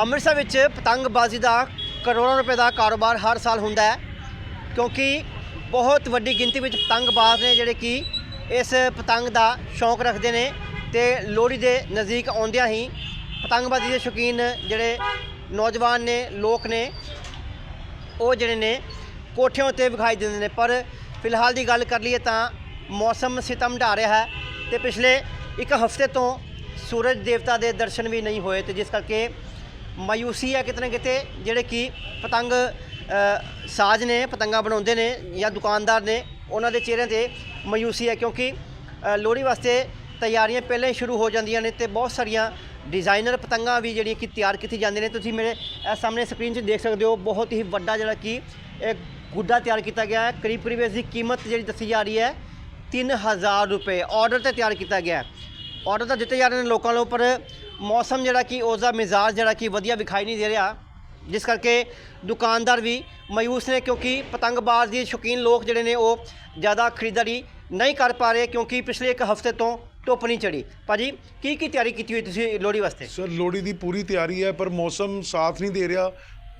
ਅੰਮ੍ਰਿਤਸਰ ਵਿੱਚ ਪਤੰਗਬਾਜ਼ੀ ਦਾ ਕਰੋੜਾਂ ਰੁਪਏ ਦਾ ਕਾਰੋਬਾਰ ਹਰ ਸਾਲ ਹੁੰਦਾ ਹੈ, ਕਿਉਂਕਿ ਬਹੁਤ ਵੱਡੀ ਗਿਣਤੀ ਵਿੱਚ ਪਤੰਗਬਾਜ਼ ਨੇ ਜਿਹੜੇ ਕਿ ਇਸ ਪਤੰਗ ਦਾ ਸ਼ੌਂਕ ਰੱਖਦੇ ਨੇ ਤੇ ਲੋਹੜੀ ਦੇ ਨਜ਼ਦੀਕ ਆਉਂਦਿਆਂ ਹੀ ਪਤੰਗਬਾਜ਼ੀ ਦੇ ਸ਼ੌਕੀਨ ਜਿਹੜੇ ਨੌਜਵਾਨ ਨੇ, ਲੋਕ ਨੇ, ਉਹ ਜਿਹੜੇ ਨੇ ਕੋਠਿਆਂ ਉੱਤੇ ਵਿਖਾਈ ਦਿੰਦੇ ਨੇ। ਪਰ ਫਿਲਹਾਲ ਦੀ ਗੱਲ ਕਰ ਲਈਏ ਤਾਂ ਮੌਸਮ ਸਿਤਮ ਢਾ ਰਿਹਾ ਹੈ ਤੇ ਪਿਛਲੇ ਇੱਕ ਹਫ਼ਤੇ ਤੋਂ ਸੂਰਜ ਦੇਵਤਾ ਦੇ ਦਰਸ਼ਨ ਵੀ ਨਹੀਂ ਹੋਏ ਤੇ ਜਿਸ ਕਰਕੇ ਮਾਯੂਸੀ ਹੈ ਕਿਤੇ ਨਾ ਕਿਤੇ, ਜਿਹੜੇ ਕਿ ਪਤੰਗ ਸਾਜ਼ ਨੇ, ਪਤੰਗਾਂ ਬਣਾਉਂਦੇ ਨੇ ਜਾਂ ਦੁਕਾਨਦਾਰ ਨੇ, ਉਹਨਾਂ ਦੇ ਚਿਹਰਿਆਂ ਤੇ ਮਾਯੂਸੀ ਹੈ ਕਿਉਂਕਿ ਲੋਹੜੀ ਵਾਸਤੇ ਤਿਆਰੀਆਂ ਪਹਿਲਾਂ ਹੀ ਸ਼ੁਰੂ ਹੋ ਜਾਂਦੀਆਂ ਨੇ ਤੇ ਬਹੁਤ ਸਾਰੀਆਂ ਡਿਜ਼ਾਈਨਰ ਪਤੰਗਾਂ ਵੀ ਜਿਹੜੀਆਂ ਕਿ ਤਿਆਰ ਕੀਤੀ ਜਾਂਦੀਆਂ ਨੇ। ਤੁਸੀਂ ਮੇਰੇ ਇਹ ਸਾਹਮਣੇ ਸਕਰੀਨ 'ਚ ਦੇਖ ਸਕਦੇ ਹੋ, ਬਹੁਤ ਹੀ ਵੱਡਾ ਜਿਹੜਾ ਕਿ ਇਹ ਗੁੱਡਾ ਤਿਆਰ ਕੀਤਾ ਗਿਆ ਹੈ। ਕਰੀਬ ਕਰੀਬ ਇਸ ਦੀ ਕੀਮਤ ਜਿਹੜੀ ਦੱਸੀ ਜਾ ਰਹੀ ਹੈ 3000 ਰੁਪਏ। ਆਰਡਰ ਤੇ ਤਿਆਰ ਕੀਤਾ ਗਿਆ ਹੈ। ਆਰਡਰ ਤਾਂ ਦਿੱਤੇ ਜਾ ਰਹੇ ਨੇ ਲੋਕਾਂ ਨੂੰ ਪਰ ਮੌਸਮ ਜਿਹੜਾ ਕਿ ਉਸ ਦਾ ਮਿਜ਼ਾਜ ਜਿਹੜਾ ਕਿ ਵਧੀਆ ਵਿਖਾਈ ਨਹੀਂ ਦੇ ਰਿਹਾ, ਜਿਸ ਕਰਕੇ ਦੁਕਾਨਦਾਰ ਵੀ ਮਾਯੂਸ ਨੇ ਕਿਉਂਕਿ ਪਤੰਗਬਾਜ਼ ਦੇ ਸ਼ੌਕੀਨ ਲੋਕ ਜਿਹੜੇ ਨੇ ਉਹ ਜ਼ਿਆਦਾ ਖਰੀਦਦਾਰੀ ਨਹੀਂ ਕਰ ਪਾ ਰਹੇ ਕਿਉਂਕਿ ਪਿਛਲੇ ਇੱਕ ਹਫ਼ਤੇ ਤੋਂ ਧੁੱਪ ਨਹੀਂ ਚੜੀ ਭਾਜੀ ਕੀ ਕੀ ਤਿਆਰੀ ਕੀਤੀ ਹੋਈ ਤੁਸੀਂ ਲੋਹੜੀ ਵਾਸਤੇ? ਸਰ, ਲੋਹੜੀ ਦੀ ਪੂਰੀ ਤਿਆਰੀ ਹੈ, ਪਰ ਮੌਸਮ ਸਾਥ ਨਹੀਂ ਦੇ ਰਿਹਾ।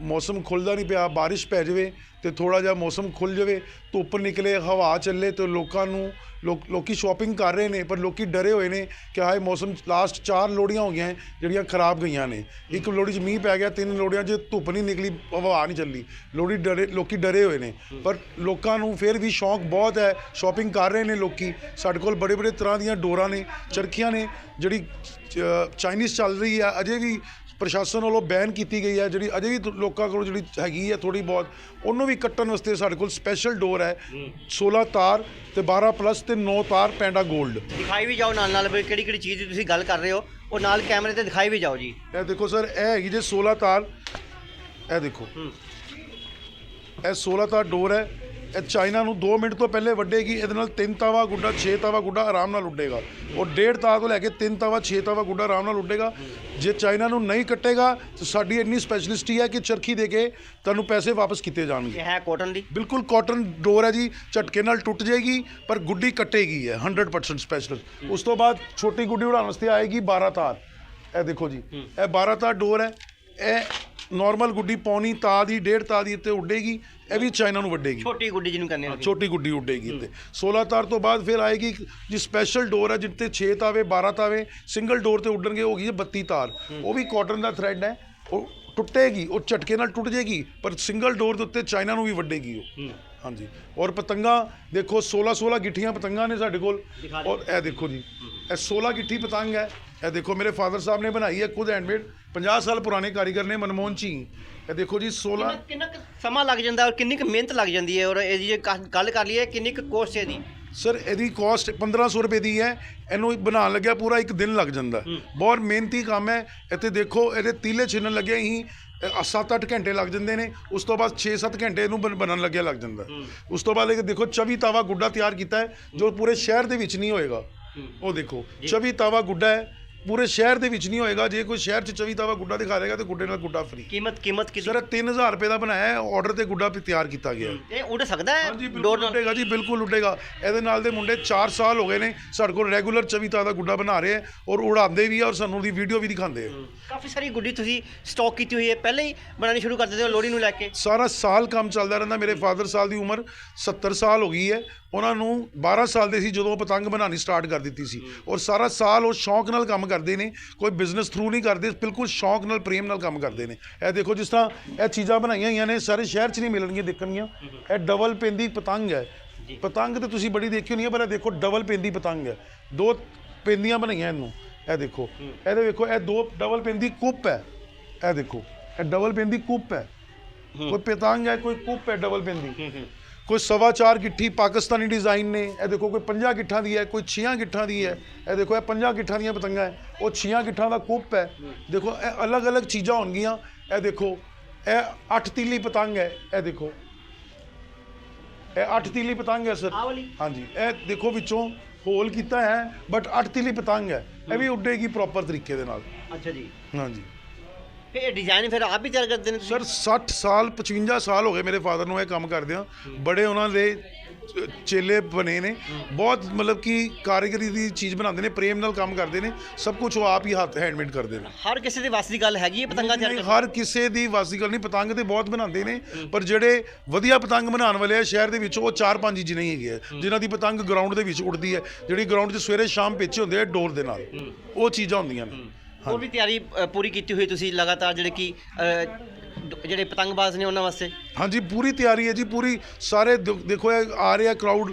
ਮੌਸਮ ਖੁੱਲਦਾ ਨਹੀਂ ਪਿਆ, ਬਾਰਿਸ਼ ਪੈ ਜਾਵੇ ਤੇ ਥੋੜਾ ਜਿਹਾ ਮੌਸਮ ਖੁੱਲ ਜਾਵੇ, ਧੁੱਪ ਨਿਕਲੇ, ਹਵਾ ਚੱਲੇ ਤੇ ਲੋਕਾਂ ਨੂੰ ਲੋਕ, ਲੋਕੀ ਸ਼ਾਪਿੰਗ ਕਰ ਰਹੇ ਨੇ, ਪਰ ਲੋਕੀ ਡਰੇ ਹੋਏ ਨੇ ਕਿ ਹਾਏ ਮੌਸਮ ਲਾਸਟ ਚਾਰ ਲੋੜੀਆਂ ਹੋ ਗਈਆਂ, ਜਿਹੜੀਆਂ ਖਰਾਬ ਗਈਆਂ ਨੇ। ਇੱਕ ਲੋੜੀ 'ਚ ਮੀਂਹ ਪੈ ਗਿਆ, ਤਿੰਨ ਲੋੜੀਆਂ 'ਚ ਧੁੱਪ ਨਹੀਂ ਨਿਕਲੀ, ਹਵਾ ਨਹੀਂ ਚੱਲੀ। ਲੋੜੀ ਡਰੇ, ਲੋਕੀ ਡਰੇ ਹੋਏ ਨੇ। ਪਰ ਲੋਕਾਂ ਨੂੰ ਫਿਰ ਵੀ ਸ਼ੌਂਕ ਬਹੁਤ ਹੈ ਸ਼ਾਪਿੰਗ ਕਰ ਰਹੇ ਨੇ ਲੋਕੀ। ਸਾਡੇ ਕੋਲ ਬੜੇ ਬੜੇ ਤਰ੍ਹਾਂ ਦੀਆਂ ਡੋਰਾਂ ਨੇ, ਚਰਖੀਆਂ ਨੇ, ਜਿਹੜੀ ਚਾਈਨੀਜ਼ ਚੱਲ ਰਹੀ ਹੈ, ਅਜੇ ਵੀ ਪ੍ਰਸ਼ਾਸਨ ਵੱਲੋਂ ਬੈਨ ਕੀਤੀ ਗਈ ਹੈ ਜਿਹੜੀ ਅਜੇ ਵੀ ਲੋਕਾਂ ਕੋਲ ਜਿਹੜੀ ਹੈਗੀ ਹੈ ਥੋੜੀ ਬਹੁਤ ਉਹਨੂੰ ਵੀ ਕੱਟਣ ਵਾਸਤੇ ਸਾਡੇ ਕੋਲ ਸਪੈਸ਼ਲ ਡੋਰ ਹੈ। 16 ਤਾਰ ਤੇ 12 ਪਲੱਸ ਤੇ 9 ਤਾਰ ਪੈਂਡਾ 골ਡ ਦਿਖਾਈ ਵੀ ਜਾਓ ਨਾਲ ਨਾਲ ਵੀ ਕਿਹੜੀ ਕਿਹੜੀ ਚੀਜ਼ ਦੀ ਤੁਸੀਂ ਗੱਲ ਕਰ ਰਹੇ ਹੋ। ਉਹ ਨਾਲ ਕੈਮਰੇ ਤੇ ਦਿਖਾਈ ਵੀ ਜਾਓ ਜੀ। ਇਹ ਦੇਖੋ ਸਰ ਇਹ ਹੈਗੀ ਜੇ 16 ਤਾਰ। ਇਹ ਦੇਖੋ। ਇਹ 16 ਤਾਰ ਡੋਰ ਹੈ। ਇਹ ਚਾਈਨਾ ਨੂੰ 2 ਮਿੰਟ ਤੋਂ ਪਹਿਲੇ ਵੱਡੇਗੀ ਇਹਦੇ ਨਾਲ ਤਿੰਨ ਤਾਵਾ ਗੁੱਡਾ 6 ਤਾਵਾ ਗੁੱਡਾ ਆਰਾਮ ਨਾਲ ਉੱਡੇਗਾ। ਔਰ ਡੇਢ ਤਾਰ ਤੋਂ ਲੈ ਕੇ ਤਿੰਨ ਤਾਵਾ 6 ਤਾਵਾ ਗੁੱਡਾ ਆਰਾਮ ਨਾਲ ਉੱਡੇਗਾ। ਜੇ ਚਾਈਨਾ ਨੂੰ ਨਹੀਂ ਕੱਟੇਗਾ ਤਾਂ ਸਾਡੀ ਇੰਨੀ ਸਪੈਸ਼ਲਿਸਟੀ ਹੈ ਕਿ ਚਰਖੀ ਦੇ ਕੇ ਤੁਹਾਨੂੰ ਪੈਸੇ ਵਾਪਸ ਕੀਤੇ ਜਾਣਗੇ। ਇਹ ਹੈ ਕੋਟਨ ਦੀ? ਬਿਲਕੁਲ ਕਾਟਨ ਡੋਰ ਹੈ ਜੀ ਝਟਕੇ ਨਾਲ ਟੁੱਟ ਜਾਏਗੀ ਪਰ ਗੁੱਡੀ ਕੱਟੇਗੀ ਹੈ 100% ਸਪੈਸ਼ਲ ਉਸ ਤੋਂ ਬਾਅਦ ਛੋਟੀ ਗੁੱਡੀ ਉਡਾਉਣ ਵਾਸਤੇ ਆਏਗੀ 12 ਤਾਰ। ਇਹ ਦੇਖੋ ਜੀ ਇਹ 12 ਤਾਰ ਡੋਰ ਹੈ ਇਹ ਨਾਰਮਲ ਗੁੱਡੀ ਪੌਣੀ ਤਾ ਦੀ ਡੇਢ ਤਾ ਦੀ ਉੱਤੇ ਉੱਡੇਗੀ ਇਹ ਵੀ ਚਾਈਨਾ ਨੂੰ ਵੱਡੇਗੀ। ਛੋਟੀ ਗੁੱਡੀ ਜਿਹਨੂੰ ਕਹਿੰਦੇ ਨੇ। ਛੋਟੀ ਗੁੱਡੀ ਉੱਡੇਗੀ ਤੇ 16 ਤਾਰ ਤੋਂ ਬਾਅਦ ਫਿਰ ਆਏਗੀ ਜੀ ਸਪੈਸ਼ਲ ਡੋਰ ਹੈ ਜਿੱਤੇ 6 ਤਾਵੇ 12 ਤਾਵੇ ਸਿੰਗਲ ਡੋਰ ਤੇ ਉੱਡਣਗੇ ਹੋ ਗਈ ਹੈ 32 ਤਾਰ। ਉਹ ਵੀ ਕਾਟਨ ਦਾ ਥ੍ਰੈਡ ਹੈ ਉਹ ਟੁੱਟੇਗੀ ਉਹ ਝਟਕੇ ਨਾਲ ਟੁੱਟ ਜਾਏਗੀ ਪਰ ਸਿੰਗਲ ਡੋਰ ਦੇ ਉੱਤੇ ਚਾਈਨਾ ਨੂੰ ਵੀ ਵੱਡੇਗੀ ਉਹ। ਹਾਂਜੀ। ਔਰ ਪਤੰਗਾ ਦੇਖੋ 16 16 ਗਿੱਠੀਆਂ ਪਤੰਗਾਂ ਨੇ ਸਾਡੇ ਕੋਲ। ਔਰ ਇਹ ਦੇਖੋ ਜੀ ਇਹ 16 ਗਿੱਠੀ ਪਤੰਗ ਹੈ ਇਹ ਦੇਖੋ ਮੇਰੇ ਫਾਦਰ ਸਾਹਿਬ ਨੇ ਬਣਾਈ ਹੈ ਖੁਦ ਹੈਂਡਮੇਡ 50 ਸਾਲ ਪੁਰਾਣੇ ਕਾਰੀਗਰ ਨੇ ਮਨਮੋਹਨ ਜੀ ਇਹ ਦੇਖੋ ਜੀ 16 ਕਿੰਨਾ ਕੁ ਸਮਾਂ ਲੱਗ ਜਾਂਦਾ ਔਰ ਕਿੰਨੀ ਕੁ ਮਿਹਨਤ ਲੱਗ ਜਾਂਦੀ ਹੈ ਔਰ ਇਹਦੀ ਜੇ ਕ- ਗੱਲ ਕਰ ਲਈਏ ਕਿੰਨੀ ਕੁ ਕੋਸਟ ਹੈ ਇਹਦੀ? ਸਰ ਇਹਦੀ ਕਾਸਟ 1500 ਰੁਪਏ ਦੀ ਹੈ। ਇਹਨੂੰ ਬਣਾਉਣ ਲੱਗਿਆ ਪੂਰਾ ਇੱਕ ਦਿਨ ਲੱਗ ਜਾਂਦਾ। ਹੈ। ਬਹੁਤ ਮਿਹਨਤੀ ਕੰਮ ਹੈ। ਇੱਥੇ ਦੇਖੋ ਇਹਦੇ ਤੀਲੇ ਛਿੰਨਣ ਲੱਗੇ ਹੀ 7-8 ਘੰਟੇ ਲੱਗ ਜਾਂਦੇ ਨੇ। ਉਸ ਤੋਂ ਬਾਅਦ 6-7 ਘੰਟੇ ਇਹਨੂੰ ਬਣ- ਬਣਨ ਲੱਗਿਆ ਲੱਗ ਜਾਂਦਾ। ਹੈ। ਉਸ ਤੋਂ ਬਾਅਦ ਇਹ ਦੇਖੋ 24 ਤਾਵਾ ਗੁੱਡਾ ਤਿਆਰ ਕੀਤਾ ਹੈ ਜੋ ਪੂਰੇ ਸ਼ਹਿਰ ਦੇ ਵਿੱਚ ਨਹੀਂ ਹੋਏਗਾ। ਉਹ ਦੇਖੋ 24 ਤਾਵਾ ਗੁੱਡਾ ਹੈ। ਪੂਰੇ ਸ਼ਹਿਰ ਦੇ ਵਿੱਚ ਨਹੀਂ ਹੋਏਗਾ। ਜੇ ਕੋਈ ਸ਼ਹਿਰ 'ਚ 24 ਤਾਵਾ ਗੁੱਡਾ ਦਿਖਾ ਦੇਗਾ ਤੇ ਗੁੱਡੇ ਨਾਲ ਗੁੱਡਾ ਫ੍ਰੀ ਕੀਮਤ ਕੀਮਤ ਕਿੰਨੀ? ਸਰ ਇਹ 3000 ਰੁਪਏ ਦਾ ਬਣਾਇਆ ਹੈ ਆਰਡਰ ਤੇ ਗੁੱਡਾ ਵੀ ਤਿਆਰ ਕੀਤਾ ਗਿਆ ਹੈ। ਇਹ ਉੱਡ ਸਕਦਾ ਹੈ? ਹਾਂਜੀ ਬਿਲਕੁਲ ਉੱਡੇਗਾ ਜੀ ਬਿਲਕੁਲ ਉੱਡੇਗਾ। ਇਹਦੇ ਨਾਲ ਦੇ ਮੁੰਡੇ 4 ਸਾਲ ਹੋ ਗਏ ਨੇ ਸਾਡੇ ਕੋਲ ਰੈਗੂਲਰ 24 ਤਾ ਦਾ ਗੁੱਡਾ ਬਣਾ ਰਹੇ ਆ ਔਰ ਉਡਾਉਂਦੇ ਵੀ ਆ ਔਰ ਸਾਨੂੰ ਉਹਦੀ ਵੀਡੀਓ ਵੀ ਦਿਖਾਉਂਦੇ ਆ ਕਾਫੀ ਸਾਰੀ ਗੁੱਡੀ ਤੁਸੀਂ ਸਟਾਕ ਕੀਤੀ ਹੋਈ ਹੈ। ਪਹਿਲਾਂ ਹੀ ਬਣਾਉਣੀ ਸ਼ੁਰੂ ਕਰ ਦਿੰਦੇ ਹੋ ਲੋਹੜੀ ਨੂੰ ਲੈ ਕੇ। ਸਾਰਾ ਸਾਲ ਕੰਮ ਚੱਲਦਾ ਰਹਿੰਦਾ। ਮੇਰੇ ਫਾਦਰ ਸਾਹਿਬ ਦੀ ਉਮਰ 70 ਸਾਲ ਹੋ ਗਈ ਹੈ। ਉਹਨਾਂ ਨੂੰ 12 ਸਾਲ ਦੇ ਸੀ ਜਦੋਂ ਉਹ ਪਤੰਗ ਬਣਾਉਣੀ ਸਟਾਰਟ ਕਰ ਦਿੱਤੀ ਸੀ। ਔਰ ਸਾਰਾ ਸਾਲ ਉਹ ਸ਼ੌਂਕ ਨਾਲ ਕੰਮ ਕਰਦੇ ਨੇ ਕੋਈ ਬਿਜ਼ਨਸ ਥਰੂ ਨਹੀਂ ਕਰਦੇ ਬਿਲਕੁਲ ਸ਼ੌਂਕ ਨਾਲ ਪ੍ਰੇਮ ਨਾਲ ਕੰਮ ਕਰਦੇ ਨੇ। ਇਹ ਦੇਖੋ ਜਿਸ ਤਰ੍ਹਾਂ ਇਹ ਚੀਜ਼ਾਂ ਬਣਾਈਆਂ ਹੋਈਆਂ ਨੇ ਸਾਰੇ ਸ਼ਹਿਰ 'ਚ ਨਹੀਂ ਮਿਲਣਗੀਆਂ ਦੇਖਣਗੀਆਂ। ਇਹ ਡਬਲ ਪੈਂਦੀ ਪਤੰਗ ਹੈ। ਪਤੰਗ ਤੇ ਤੁਸੀਂ ਬੜੀ ਦੇਖੀ ਹੋਣੀ ਹੈ ਪਰ ਇਹ ਦੇਖੋ ਡਬਲ ਪੈਂਦੀ ਪਤੰਗ ਹੈ। ਦੋ ਪੈਂਦੀਆਂ ਬਣਾਈਆਂ ਇਹਨੂੰ। ਇਹ ਦੇਖੋ। ਇਹਦੇ ਵੇਖੋ ਇਹ ਦੋ ਡਬਲ ਪੈਂਦੀ ਕੁੱਪ ਹੈ। ਇਹ ਦੇਖੋ। ਇਹ ਡਬਲ ਪੈਂਦੀ ਕੁੱਪ ਹੈ। ਕੋਈ ਪਤੰਗ ਹੈ ਕੋਈ ਕੁੱਪ ਹੈ ਡਬਲ ਪੈਂਦੀ। ਕੋਈ ਸਵਾ ਚਾਰ ਗਿੱਠੀ ਪਾਕਿਸਤਾਨੀ ਡਿਜ਼ਾਈਨ ਨੇ ਇਹ ਦੇਖੋ ਕੋਈ 50 ਗਿੱਠਾਂ ਦੀ ਹੈ ਕੋਈ 6 ਗਿੱਠਾਂ ਦੀ ਹੈ ਇਹ ਦੇਖੋ ਇਹ 50 ਗਿੱਠਾਂ ਦੀਆਂ ਪਤੰਗਾਂ ਹੈ ਉਹ 6 ਗਿੱਠਾਂ ਦਾ ਕੁੱਪ ਹੈ। ਦੇਖੋ ਇਹ ਅਲੱਗ-ਅਲੱਗ ਚੀਜ਼ਾਂ ਹੋਣਗੀਆਂ ਇਹ ਦੇਖੋ ਇਹ 8 ਤੀਲੀ ਪਤੰਗ ਹੈ ਇਹ ਦੇਖੋ। ਇਹ 8 ਤੀਲੀ ਪਤੰਗ ਹੈ ਸਰ। ਹਾਂਜੀ ਇਹ ਦੇਖੋ ਵਿੱਚੋਂ ਹੋਲ ਕੀਤਾ ਹੈ ਬਟ 8 ਤੀਲੀ ਪਤੰਗ ਹੈ ਇਹ ਵੀ ਉੱਡੇਗੀ ਪ੍ਰੋਪਰ ਤਰੀਕੇ ਦੇ ਨਾਲ। ਅੱਛਾ ਜੀ। ਹਾਂਜੀ। ਫਿਰ ਇਹ ਡਿਜ਼ਾਈਨ ਫਿਰ ਆਪ ਹੀ ਤਿਆਰ ਕਰਦੇ ਨੇ ਤੁਸੀਂ? ਸਰ 60 ਸਾਲ 55 ਸਾਲ ਹੋ ਗਏ ਮੇਰੇ ਫਾਦਰ ਨੂੰ ਇਹ ਕੰਮ ਕਰਦਿਆਂ। ਬੜੇ ਉਹਨਾਂ ਦੇ ਚੇਲੇ ਬਣੇ ਨੇ। ਬਹੁਤ ਮਤਲਬ ਕਿ ਕਾਰੀਗਰੀ ਦੀ ਚੀਜ਼ ਬਣਾਉਂਦੇ ਨੇ ਪ੍ਰੇਮ ਨਾਲ ਕੰਮ ਕਰਦੇ ਨੇ। ਸਭ ਕੁਝ ਉਹ ਆਪ ਹੀ ਹੱਥ ਹੈਂਡਮੇਡ ਕਰਦੇ ਨੇ। ਹਰ ਕਿਸੇ ਦੇ ਵੱਸ ਗੱਲ ਹੈਗੀ ਹੈ ਪਤੰਗਾ ਤਿਆਰ ਨਹੀਂ, ਕਰਨਾ ਹਰ ਕਿਸੇ ਦੀ ਵਾਸੀ ਗੱਲ ਨਹੀਂ ਪਤੰਗ ਤੇ ਬਹੁਤ ਬਣਾਉਂਦੇ ਨੇ। ਪਰ ਜਿਹੜੇ ਵਧੀਆ ਪਤੰਗ ਬਣਾਉਣ ਵਾਲੇ ਆ ਸ਼ਹਿਰ ਦੇ ਵਿੱਚ ਉਹ ਚਾਰ ਪੰਜ ਹੀ ਨਹੀਂ ਹੈਗੇ ਆ, ਜਿਨ੍ਹਾਂ ਦੀ ਪਤੰਗ ਗਰਾਊਂਡ ਦੇ ਵਿੱਚ ਉੱਡਦੀ ਹੈ। ਜਿਹੜੀ ਗਰਾਊਂਡ 'ਚ ਸਵੇਰੇ ਸ਼ਾਮ ਪਿੱਛੇ ਹੁੰਦੇ ਆ ਡੋਰ ਦੇ ਨਾਲ। ਉਹ ਚੀਜ਼ਾਂ ਹੁੰਦੀਆਂ ਨੇ। ਹੋਰ ਵੀ ਤਿਆਰੀ ਅ, ਪੂਰੀ ਕੀਤੀ ਹੋਈ ਤੁਸੀਂ ਲਗਾਤਾਰ ਜਿਹੜੇ ਕਿ ਅ, ਦ- ਜਿਹੜੇ ਪਤੰਗਬਾਜ਼ ਨੇ ਉਹਨਾਂ ਵਾਸਤੇ? ਹਾਂਜੀ ਪੂਰੀ ਤਿਆਰੀ ਹੈ ਜੀ ਪੂਰੀ ਸਾਰੇ ਦੇ- ਦੇਖੋ ਇਹ ਆ ਰਿਹਾ ਕਰਾਊਡ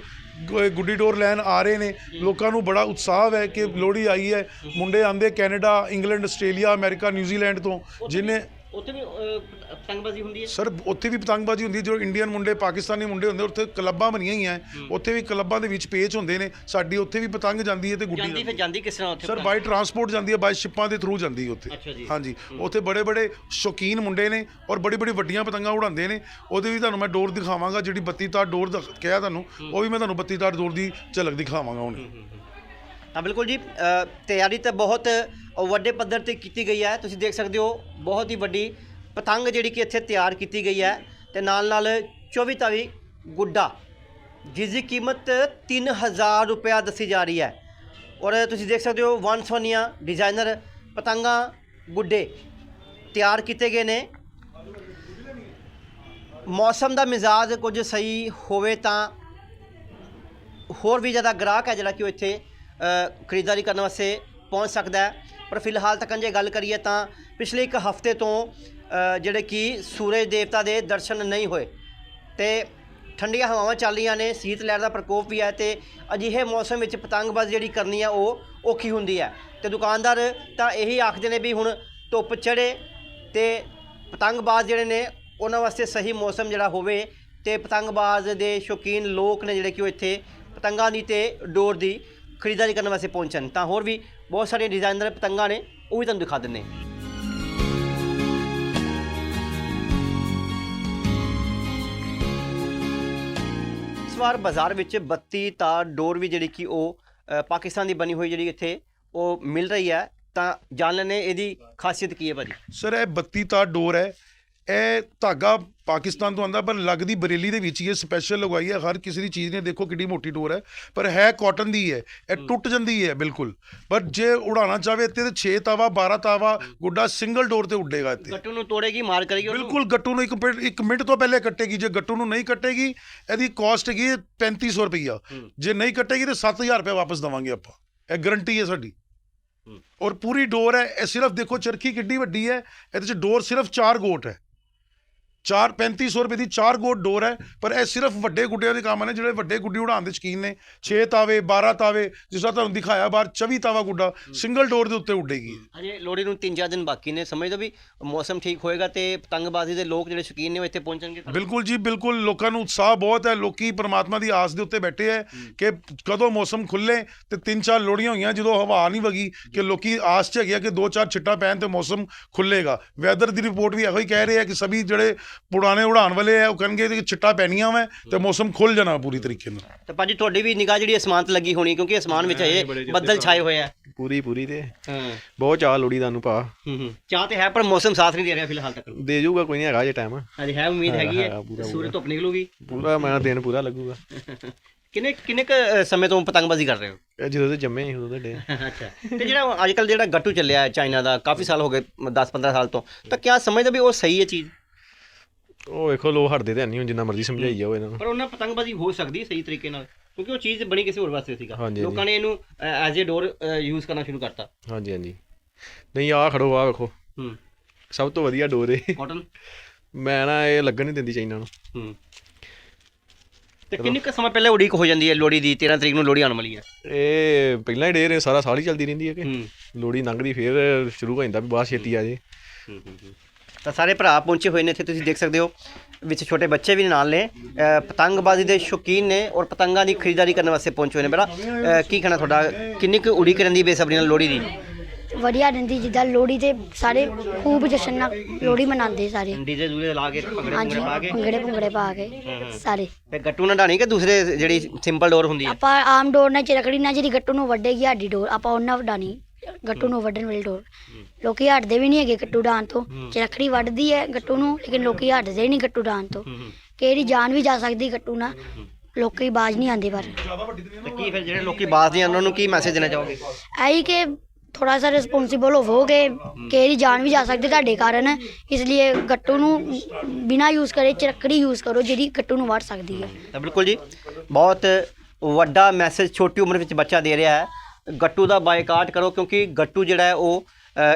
ਗੁੱਡੀ ਡੋਰ ਲੈਣ ਆ ਰਹੇ ਨੇ। ਲੋਕਾਂ ਨੂੰ ਬੜਾ ਉਤਸ਼ਾਹ ਹੈ ਕਿ ਲੋਹੜੀ ਆਈ ਹੈ। ਮੁੰਡੇ ਆਂਦੇ Canada England Australia America New Zealand ਤੋਂ ਜਿਨੇ ਉੱਥੇ ਵੀ ਪਤੰਗਬਾਜ਼ੀ ਹੁੰਦੀ ਹੈ? ਸਰ ਉੱਥੇ ਵੀ ਪਤੰਗਬਾਜ਼ੀ ਹੁੰਦੀ ਹੈ। ਜੋ ਇੰਡੀਅਨ ਮੁੰਡੇ ਪਾਕਿਸਤਾਨੀ ਮੁੰਡੇ ਹੁੰਦੇ ਉੱਥੇ ਕਲੱਬਾਂ ਬਣੀਆਂ ਹੀ ਆ ਉੱਥੇ ਵੀ ਕਲੱਬਾਂ ਦੇ ਵਿੱਚ ਪੇਚ ਹੁੰਦੇ ਨੇ। ਸਾਡੀ ਉੱਥੇ ਵੀ ਪਤੰਗ ਜਾਂਦੀ ਹੈ ਤੇ ਗੁੱਡੀ ਜਾਂਦੀ ਜਾਂਦੀ ਫਿਰ ਜਾਂਦੀ ਕਿਸ ਤਰ੍ਹਾਂ ਉੱਥੇ ਸਰ? ਬਾਈ ਟਰਾਂਸਪੋਰਟ ਜਾਂਦੀ ਹੈ ਬਾਈ ਸ਼ਿਪਾਂ ਦੇ ਥਰੂ ਜਾਂਦੀ ਹੈ ਅੱਛਾ ਜੀ। ਉੱਥੇ ਹਾਂਜੀ ਉੱਥੇ ਬੜੇ ਬੜੇ ਸ਼ੌਕੀਨ ਮੁੰਡੇ ਨੇ ਔਰ ਬੜੀ ਬੜੀ ਵੱਡੀਆਂ ਪਤੰਗਾਂ ਉਡਾਉਂਦੇ ਨੇ। ਉਹਦੇ ਵੀ ਤੁਹਾਨੂੰ ਮੈਂ ਡੋਰ ਦਿਖਾਵਾਂਗਾ ਜਿਹੜੀ 32 ਤਾਰ ਡੋਰ ਦਾ ਕਿਹਾ ਤੁਹਾਨੂੰ ਉਹ ਵੀ ਮੈਂ ਤੁਹਾਨੂੰ 32 ਤਾਰ ਡੋਰ ਦੀ ਝਲਕ ਦਿਖਾਵਾਂਗਾ ਹੁਣ। ਹਾਂ। ਬਿਲਕੁਲ ਜੀ ਤਿਆਰੀ ਤਾਂ ਬਹੁਤ ਵੱਡੇ ਪੱਧਰ ਤੇ ਕੀਤੀ ਗਈ ਹੈ। ਤੁਸੀਂ ਦੇਖ ਸਕਦੇ ਹੋ, ਬਹੁਤ ਹੀ ਵੱਡੀ ਪਤੰਗ ਜਿਹੜੀ ਕਿ ਇੱਥੇ ਤਿਆਰ ਕੀਤੀ ਗਈ ਹੈ ਤੇ ਨਾਲ ਨਾਲ 24 ਤਾਵੀ ਗੁੱਡਾ ਜਿਸ ਦੀ ਕੀਮਤ 3000 ਰੁਪਇਆ ਦੱਸੀ ਜਾ ਰਹੀ ਹੈ। ਔਰ ਤੁਸੀਂ ਦੇਖ ਸਕਦੇ ਹੋ, ਵਨ ਸੋਨੀਆ ਡਿਜ਼ਾਈਨਰ ਪਤੰਗਾਂ, ਗੁੱਡੇ ਤਿਆਰ ਕੀਤੇ ਗਏ ਨੇ। ਮੌਸਮ ਦਾ ਮਿਜ਼ਾਜ ਕੁਝ ਸਹੀ ਹੋਵੇ ਤਾਂ ਹੋਰ ਵੀ ਜ਼ਿਆਦਾ ਗ੍ਰਾਹਕ ਹੈ ਜਿਹੜਾ ਕਿ ਉਹ ਇੱਥੇ ਖਰੀਦਦਾਰੀ ਕਰਨ ਵਾਸਤੇ ਪਹੁੰਚ ਸਕਦਾ ਹੈ। ਪਰ ਫਿਲਹਾਲ ਤੱਕ ਜੇ ਗੱਲ ਕਰੀਏ ਤਾਂ ਪਿਛਲੇ ਇੱਕ ਹਫ਼ਤੇ ਤੋਂ ਜਿਹੜੇ ਕਿ ਸੂਰਜ ਦੇਵਤਾ ਦੇ ਦਰਸ਼ਨ ਨਹੀਂ ਹੋਏ। ਤੇ ਠੰਡੀਆਂ ਹਵਾਵਾਂ ਚੱਲ ਰਹੀਆਂ ਨੇ, ਸੀਤ ਲਹਿਰ ਦਾ ਪ੍ਰਕੋਪ ਵੀ ਹੈ ਤੇ ਅਜਿਹੇ ਮੌਸਮ ਵਿੱਚ ਪਤੰਗਬਾਜ਼ੀ ਜਿਹੜੀ ਕਰਨੀ ਆ ਉਹ ਔਖੀ ਹੁੰਦੀ ਹੈ। ਤੇ ਦੁਕਾਨਦਾਰ ਤਾਂ ਇਹੀ ਆਖਦੇ ਨੇ ਵੀ ਹੁਣ ਧੁੱਪ ਚੜੇ ਤੇ ਪਤੰਗਬਾਜ਼ ਜਿਹੜੇ ਨੇ, ਉਹਨਾਂ ਵਾਸਤੇ ਸਹੀ ਮੌਸਮ ਜਿਹੜਾ ਹੋਵੇ ਤੇ ਪਤੰਗਬਾਜ਼ ਦੇ ਸ਼ੌਕੀਨ ਲੋਕ ਨੇ ਜਿਹੜੇ ਕਿ ਉਹ ਇੱਥੇ ਪਤੰਗਾਂ ਦੀ ਤੇ ਡੋਰ ਦੀ ਖਰੀਦਦਾਰੀ ਕਰਨ ਵਾਸਤੇ ਪਹੁੰਚਣ। ਤਾਂ ਹੋਰ ਵੀ ਬਹੁਤ ਸਾਰੀਆਂ ਡਿਜ਼ਾਈਨਰ ਪਤੰਗਾਂ ਨੇ, ਉਹ ਵੀ ਤੁਹਾਨੂੰ ਦਿਖਾ ਦਿੰਨੇ ਇਸ ਵਾਰ ਬਾਜ਼ਾਰ ਵਿੱਚ ਬੱਤੀ ਤਾਰ ਡੋਰ ਵੀ ਜਿਹੜੀ ਕਿ ਉਹ ਪਾਕਿਸਤਾਨ ਦੀ ਬਣੀ ਹੋਈ ਜਿਹੜੀ ਇੱਥੇ, ਉਹ ਮਿਲ ਰਹੀ ਹੈ। ਤਾਂ ਜਾਣ ਲੈਣੇ ਇਹਦੀ ਖਾਸੀਅਤ ਕੀ ਹੈ ਭਾਜੀ? ਸਰ, ਇਹ 32 ਤਾਰ ਡੋਰ ਹੈ। ਇਹ ਧਾਗਾ ਪਾਕਿਸਤਾਨ ਤੋਂ ਆਂਦਾ ਪਰ ਲੱਗਦੀ ਬਰੇਲੀ ਦੇ ਵਿੱਚ ਹੀ ਇਹ ਸਪੈਸ਼ਲ ਲਗਵਾਈ ਹੈ। ਹਰ ਕਿਸੇ ਦੀ ਚੀਜ਼ ਨੇ ਦੇਖੋ ਕਿੱਡੀ ਮੋਟੀ ਡੋਰ ਹੈ ਪਰ ਹੈ ਕਾਟਨ ਦੀ ਹੈ ਇਹ ਟੁੱਟ ਜਾਂਦੀ ਹੈ ਬਿਲਕੁਲ। ਪਰ ਜੇ ਉਡਾਉਣਾ ਚਾਹਵੇ ਤੇ 6 ਤਾਵਾ 12 ਤਾਵਾ ਗੁੱਡਾ ਸਿੰਗਲ ਡੋਰ ਤੇ ਉੱਡੇਗਾ ਇੱਥੇ। ਗੱਟੂ ਨੂੰ ਤੋੜੇਗੀ ਮਾਰ ਕਰੇਗੀ। ਬਿਲਕੁਲ ਗੱਟੂ ਨੂੰ ਇੱਕ ਇੱਕ ਮਿੰਟ ਤੋਂ ਪਹਿਲੇ ਕੱਟੇਗੀ। ਜੇ ਗੱਟੂ ਨੂੰ ਨਹੀਂ ਕੱਟੇਗੀ ਇਹਦੀ ਕਾਸਟ ਹੈਗੀ ਹੈ 3500 ਰੁਪਈਆ। ਜੇ ਨਹੀਂ ਕੱਟੇਗੀ ਤੇ 7000 ਰੁਪਏ ਵਾਪਸ ਦਵਾਂਗੇ ਆਪਾਂ। ਇਹ ਗਾਰੰਟੀ ਹੈ ਸਾਡੀ। ਔਰ ਪੂਰੀ ਡੋਰ ਹੈ ਇਹ ਸਿਰਫ ਦੇਖੋ ਚਰਖੀ ਕਿੱਡੀ ਵੱਡੀ ਹੈ ਇਹਦੇ ਚ ਡੋਰ ਸਿਰਫ 4 ਗੋਟ ਹੈ। 4 3500 ਰੁਪਏ ਦੀ 4 ਗੋਟ ਡੋਰ ਹੈ ਪਰ ਇਹ ਸਿਰਫ ਵੱਡੇ ਗੁੱਡਿਆਂ ਦੇ ਕੰਮ ਨੇ ਜਿਹੜੇ ਵੱਡੇ ਗੁੱਡੀ ਉਡਾਉਣ ਦੇ ਸ਼ਕੀਨ ਨੇ। 6 ਤਾਵੇ 12 ਤਾਵੇ ਜਿਸ ਤਰ੍ਹਾਂ ਤੁਹਾਨੂੰ ਦਿਖਾਇਆ ਬਾਹਰ 24 ਤਾਵਾ ਗੁੱਡਾ ਸਿੰਗਲ ਡੋਰ ਦੇ ਉੱਤੇ ਉੱਡੇਗੀ। ਅਜੇ ਲੋਹੜੀ ਨੂੰ 3-4 ਦਿਨ ਬਾਕੀ ਨੇ ਸਮਝਦੇ ਵੀ ਮੌਸਮ ਠੀਕ ਹੋਏਗਾ ਤੇ ਪਤੰਗਬਾਜ਼ੀ ਦੇ ਲੋਕ ਜਿਹੜੇ ਸ਼ੌਕੀਨ ਨੇ ਉਹ ਇੱਥੇ ਪਹੁੰਚਣਗੇ। ਬਿਲਕੁਲ ਜੀ ਬਿਲਕੁਲ ਲੋਕਾਂ ਨੂੰ ਉਤਸ਼ਾਹ ਬਹੁਤ ਹੈ ਲੋਕੀ ਪ੍ਰਮਾਤਮਾ ਦੀ ਆਸ ਦੇ ਉੱਤੇ ਬੈਠੇ ਹੈ ਕਿ ਕਦੋਂ ਮੌਸਮ ਖੁੱਲੇ ਤੇ ਤਿੰਨ ਚਾਰ ਲੋੜੀਆਂ ਹੋਈਆਂ ਜਦੋਂ ਹਵਾ ਨਹੀਂ ਵਗੀ ਕਿ ਲੋਕੀ ਆਸ 'ਚ ਹੈਗੇ ਕਿ ਦੋ ਚਾਰ ਛਿੱਟਾ ਪੈਣ ਤੇ ਮੌਸਮ ਖੁੱਲੇਗਾ ਵੈਦਰ ਦੀ ਰਿਪੋਰਟ ਵੀ ਇਹੋ ਹੀ ਕਹਿ ਰਹੇ ਆ ਕਿ ਸਭੀ ਜਿਹੜੇ ਪੁਰਾਣੇ ਉਡਾਣ ਵਾਲੇ ਆ ਉਹ ਕਹਿਣਗੇ ਕਿ ਛਿੱਟਾ ਪੈਣੀਆਂ ਵਾ ਤੇ ਮੌਸਮ ਖੁੱਲ ਜਾਣਾ ਪੂਰੀ ਤਰੀਕੇ ਨਾਲ। ਤੇ ਭਾਜੀ ਤੁਹਾਡੀ ਵੀ ਨਿਗਾਹ ਜਿਹੜੀ ਅਸਮਾਨ ਤੇ ਲੱਗੀ ਹੋਣੀ ਕਿਉਂਕਿ ਅਸਮਾਨ ਵਿੱਚ ਅਜੇ ਬੱਦਲ ਛਾਏ ਹੋਏ ਆ। ਪੂਰੀ ਪੂਰੀ ਤੇ। ਹਾਂ। ਬਹੁਤ ਚਾਹ ਲੋੜੀ ਤੁਹਾਨੂੰ ਭਾ ਹੂੰ ਹੂੰ। ਚਾਹ ਤੇ ਹੈ ਪਰ ਮੌਸਮ ਸਾਥ ਨਹੀਂ ਦੇ ਰਿਹਾ ਫਿਲਹਾਲ ਤੱਕ। ਦੇ ਜਾਊਗਾ ਕੋਈ ਨਹੀਂ ਹੈਗਾ ਜੇ ਟਾਈਮ ਅਜੇ ਹੈ ਉਮੀਦ ਹੈਗੀ ਹੈ ਹਾਂ, ਸੂਰਜ ਧੁੱਪ ਨਿਕਲੂਗੀ। ਪੂਰਾ ਮੈਂ ਦਿਨ ਪੂਰਾ ਲੱਗੂਗਾ। ਕਿੰਨੇ ਕਿੰਨੇ ਕੁ ਸਮੇਂ ਤੋਂ ਪਤੰਗਬਾਜ਼ੀ ਕਰ ਰਹੇ ਹੋ? ਇਹ ਜਦੋਂ ਤੇ ਜੰਮੇ ਸੀ ਉਦੋਂ ਤੇ ਡੇ ਅੱਛਾ। ਤੇ ਜਿਹੜਾ ਅੱਜ ਕੱਲ ਜਿਹੜਾ ਗੱਟੂ ਚੱਲਿਆ ਹੈ ਚਾਈਨਾ ਦਾ ਕਾਫੀ ਸਾਲ ਹੋ ਗਏ 10-15 ਸਾਲ ਤੋਂ। ਤਾਂ ਕਿਆ ਸਮਝਦੇ ਵੀ ਉਹ ਸਹੀ ਹੈ ਚੀਜ਼? ਉਹ ਵੇਖੋ ਲੋ ਹਟਦੇ ਤੇ ਨਹੀਂ ਹੁਣ ਜਿੰਨਾ ਮਰਜ਼ੀ ਸਮਝਾਈ ਜਾਓ ਇਹਨਾਂ ਨੂੰ। ਪਰ ਉਹਨਾਂ ਪਤੰਗਬਾਜ਼ੀ ਹੋ ਸਕਦੀ ਹੈ ਸਹੀ ਤਰੀਕੇ ਨਾਲ ਕਿਉਂਕਿ ਉਹ ਚੀਜ਼ ਬਣੀ ਕਿਸੇ ਹੋਰ ਵਾਸਤੇ ਸੀਗਾ। ਹਾਂਜੀ। ਲੋਕਾਂ ਨੇ ਇਹਨੂੰ ਐਜ਼ ਅ ਡੋਰ ਯੂਜ਼ ਕਰਨਾ ਸ਼ੁਰੂ ਕਰਤਾ। ਹਾਂਜੀ ਹਾਂਜੀ। ਨਹੀਂ ਆ ਖੜੋ ਆ ਵੇਖੋ। ਹੂੰ। ਸਭ ਤੋਂ ਵਧੀਆ ਡੋਰ ਏ ਕਾਟਨ ਮੈਂ ਨਾ ਇਹ ਲੱਗਣ ਨਹੀਂ ਦਿੰਦੀ ਚਾਈਨਾ ਨੂੰ। ਹੂੰ। ਤੇ ਕਿੰਨੇ ਕੁ ਸਮਾਂ ਪਹਿਲੇ ਉਡੀਕ ਹੋ ਜਾਂਦੀ ਹੈ ਲੋਹੜੀ ਦੀ? 13 ਤਰੀਕ ਨੂੰ ਲੋਹੜੀ ਆਉਣ ਵਾਲੀ ਹੈ। ਇਹ ਪਹਿਲਾਂ ਹੀ ਡੇਰ ਸਾਰਾ ਸਾਲ ਹੀ ਚੱਲਦੀ ਰਹਿੰਦੀ ਹੈ ਕਿ। ਹੂੰ। ਲੋੜੀ ਲੰਘਦੀ ਫੇਰ ਸ਼ੁਰੂ ਹੋ ਜਾਂਦਾ ਵੀ ਬਾਹਰ ਛੇਤੀ ਆ ਜੇ। ਤਾਂ ਸਾਰੇ ਭਰਾ ਪਹੁੰਚੇ ਹੋਏ ਨੇ ਇੱਥੇ ਤੁਸੀਂ ਦੇਖ ਸਕਦੇ ਹੋ। ਵਿੱਚ ਛੋਟੇ ਬੱਚੇ ਵੀ ਨਾਲ ਨੇ। ਅ, ਪਤੰਗਬਾਜ਼ੀ ਦੇ ਸ਼ੌਕੀਨ ਨੇ ਔਰ ਪਤੰਗਾਂ ਦੀ ਖਰੀਦਦਾਰੀ ਕਰਨ ਵਾਸਤੇ ਪਹੁੰਚੇ ਹੋਏ ਨੇ। ਬੇਟਾ ਅ, ਕੀ ਕਹਿਣਾ ਤੁਹਾਡਾ? ਕਿੰਨੀ ਕੁ ਉਡੀਕ ਰਹਿੰਦੀ ਬੇਸਬਰੀ ਨਾਲ ਲੋਹੜੀ ਦੀ? ਵਧੀਆ ਰਹਿੰਦੀ ਜਿੱਦਾਂ ਲੋਹੜੀ ਤੇ ਸਾਰੇ ਖੂਬ ਜਸ਼ਨ ਨਾਲ ਲੋਹੜੀ ਮਨਾਉਂਦੇ ਸਾਰੇ। ਡੀਜੇ ਦੂਜੇ ਲਾ ਕੇ ਭੰਗੜੇ ਹਾਂਜੀ ਭੰਗੜੇ ਪਾ ਕੇ? ਭੰਗੜੇ ਪਾ ਕੇ ਸਾਰੇ। ਤੇ ਗੱਟੂ ਨਾ ਢਾਣੀ ਕਿ ਦੂਸਰੇ ਜਿਹੜੀ ਸਿੰਪਲ ਡੋਰ ਹੁੰਦੀ ਹੈ? ਆਪਾਂ ਆਮ ਡੋਰ ਨਾਲ ਚਰਕੜੀ ਨਾਲ ਜਿਹੜੀ ਗੱਟੂ ਨੂੰ ਵੱਡੇਗੀ ਸਾਡੀ ਡੋਰ ਆਪਾਂ ਉਹਨਾਂ ਵਡਾਣੀ ਗੱਟੂ ਨੂੰ ਵੱਢਣ ਵਾਲੀ ਡੋਰ ਲੋਕੀ ਹਟਦੇ ਵੀ ਨਹੀਂ ਹੈਗੇ ਗੱਟੂ ਡਾਣ ਤੋਂ। ਚਰਖੜੀ ਵੱਢਦੀ ਹੈ ਗੱਟੂ ਨੂੰ ਲੇਕਿਨ ਲੋਕੀ ਹਟਦੇ ਨਹੀਂ ਗੱਟੂ ਡਾਣ ਤੋਂ। ਕਿ ਇਹਦੀ ਜਾਨ ਵੀ ਜਾ ਸਕਦੀ ਗੱਟੂ ਨਾਲ। ਲੋਕੀ ਬਾਜ ਨਹੀਂ ਆਉਂਦੇ ਪਰ। ਤੇ ਕੀ ਫਿਰ ਜਿਹੜੇ ਲੋਕੀ ਬਾਜ਼ ਨਹੀਂ ਆ, ਉਹਨਾਂ ਨੂੰ ਕੀ ਮੈਸੇਜ ਦੇਣਾ ਚਾਹੋਗੇ? ਐਹੀ ਕਿ ਥੋੜਾ ਸਾ ਰਿਸਪੌਂਸਿਬਲ ਹੋਵੋਗੇ। ਕਿ ਇਹਦੀ ਜਾਨ ਵੀ ਜਾ ਸਕਦੀ ਤੁਹਾਡੇ ਕਾਰਨ। ਇਸ ਲਈ ਗੱਟੂ ਨੂੰ ਬਿਨਾ ਯੂਜ਼ ਕਰੇ ਚਰਖੜੀ ਯੂਜ਼ ਕਰੋ ਜਿਹੜੀ ਗੱਟੂ ਨੂੰ ਵੱਢ ਸਕਦੀ ਹੈ। ਤਾਂ ਬਿਲਕੁਲ ਜੀ। ਬਹੁਤ ਵੱਡਾ ਮੈਸੇਜ ਛੋਟੀ ਉਮਰ ਵਿੱਚ ਬੱਚਾ ਦੇ ਰਿਹਾ ਹੈ। ਗੱਟੂ ਦਾ ਬਾਈਕਾਟ ਕਰੋ, ਕਿਉਂਕਿ ਗੱਟੂ ਜਿਹੜਾ ਹੈ ਉਹ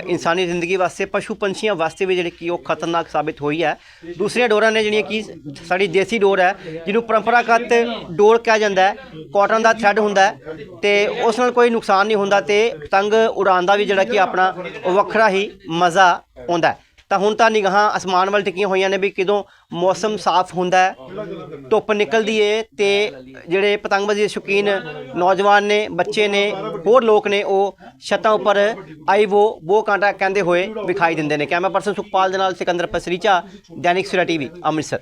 ਇਨਸਾਨੀ ਜ਼ਿੰਦਗੀ ਵਾਸਤੇ, ਪਸ਼ੂ ਪੰਛੀਆਂ ਵਾਸਤੇ ਵੀ ਜਿਹੜੀ ਕਿ ਉਹ ਖਤਰਨਾਕ ਸਾਬਿਤ ਹੋਈ ਹੈ। ਦੂਸਰੀਆਂ ਡੋਰਾਂ ਨੇ ਜਿਹੜੀਆਂ ਕਿ ਸਾਡੀ ਦੇਸੀ ਡੋਰ ਹੈ, ਜਿਹਨੂੰ ਪਰੰਪਰਾਗਤ ਡੋਰ ਕਿਹਾ ਜਾਂਦਾ ਹੈ, ਕਾਟਨ ਦਾ ਥ੍ਰੈਡ ਹੁੰਦਾ ਹੈ, ਤੇ ਉਸ ਨਾਲ ਕੋਈ ਨੁਕਸਾਨ ਨਹੀਂ ਹੁੰਦਾ ਤੇ ਤੰਗ ਉਡਾਉਣ ਦਾ ਵੀ ਜਿਹੜਾ ਕਿ ਆਪਣਾ ਵੱਖਰਾ ਹੀ ਮਜ਼ਾ ਆਉਂਦਾ ਤਾਂ ਹੁਣ ਤਾਂ ਨਿਗਾਹਾਂ ਅਸਮਾਨ ਵੱਲ ਟਿਕੀਆਂ ਹੋਈਆਂ ਨੇ ਵੀ ਕਿਦੋਂ ਮੌਸਮ ਸਾਫ਼ ਹੁੰਦਾ ਹੈ, ਧੁੱਪ ਨਿਕਲਦੀ ਏ ਤੇ ਜਿਹੜੇ ਪਤੰਗਬਾਜ਼ੀ ਦੇ ਸ਼ੌਕੀਨ ਨੌਜਵਾਨ ਨੇ, ਬੱਚੇ ਨੇ, ਹੋਰ ਲੋਕ ਨੇ, ਉਹ ਛੱਤਾਂ ਉੱਪਰ ਆਈ ਵੋ ਬੋ ਕਾਂਟਾ ਕਹਿੰਦੇ ਹੋਏ ਵਿਖਾਈ ਦਿੰਦੇ ਨੇ। ਕੈਮਰਾ ਪਰਸਨ ਸੁਖਪਾਲ ਦੇ ਨਾਲ ਸਿਕੰਦਰ ਪਸਰੀਚਾ, ਦੈਨਿਕ ਸਵੇਰਾ ਟੀਵੀ, ਅੰਮ੍ਰਿਤਸਰ।